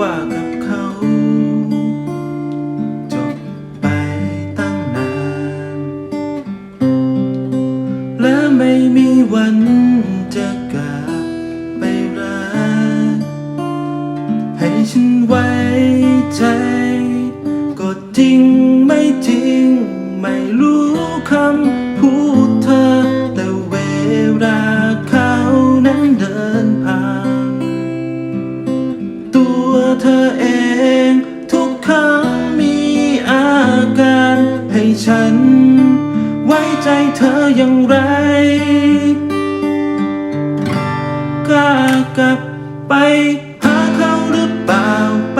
ว่ากับเขา จบไปตั้งนาน และไม่มีวันจะกลับไปรักให้ฉันไว้ใจ ก็ทิ้ง ฉัน ไว้ใจเธออย่างไรกล้ากลับไปหาเขาหรือเปล่าไป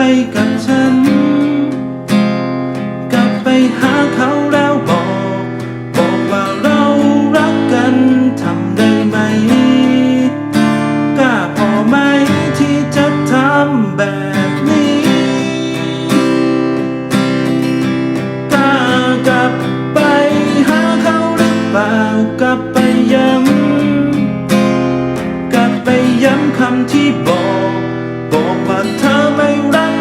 กลับไปหาเขาหรือเปล่ากลับไปย้ำกลับไปย้ำคำที่บอก บอกว่าเธอไม่รัก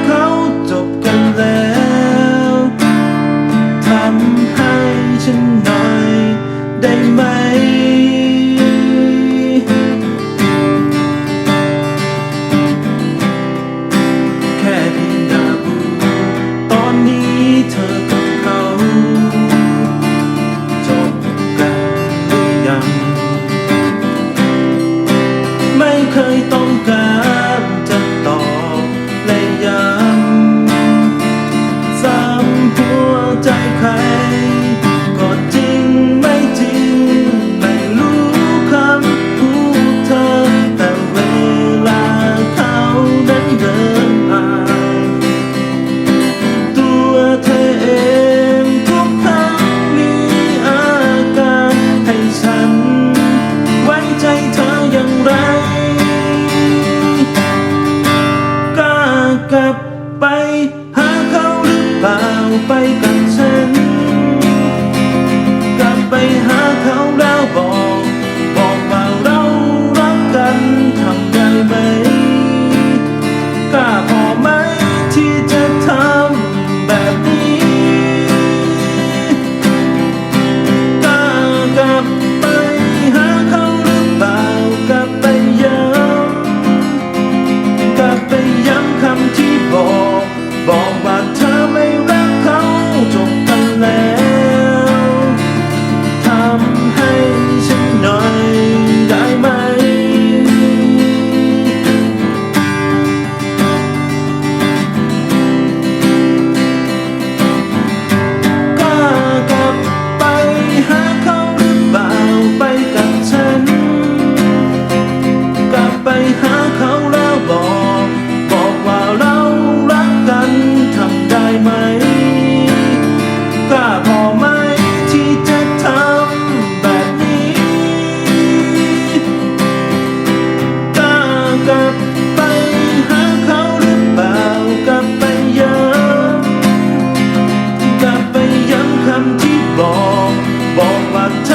bay hơn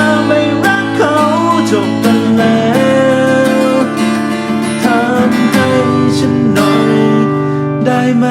ธอไม่รักเขาจบกันแล้วทำให้ฉันหน่อยได้ไหม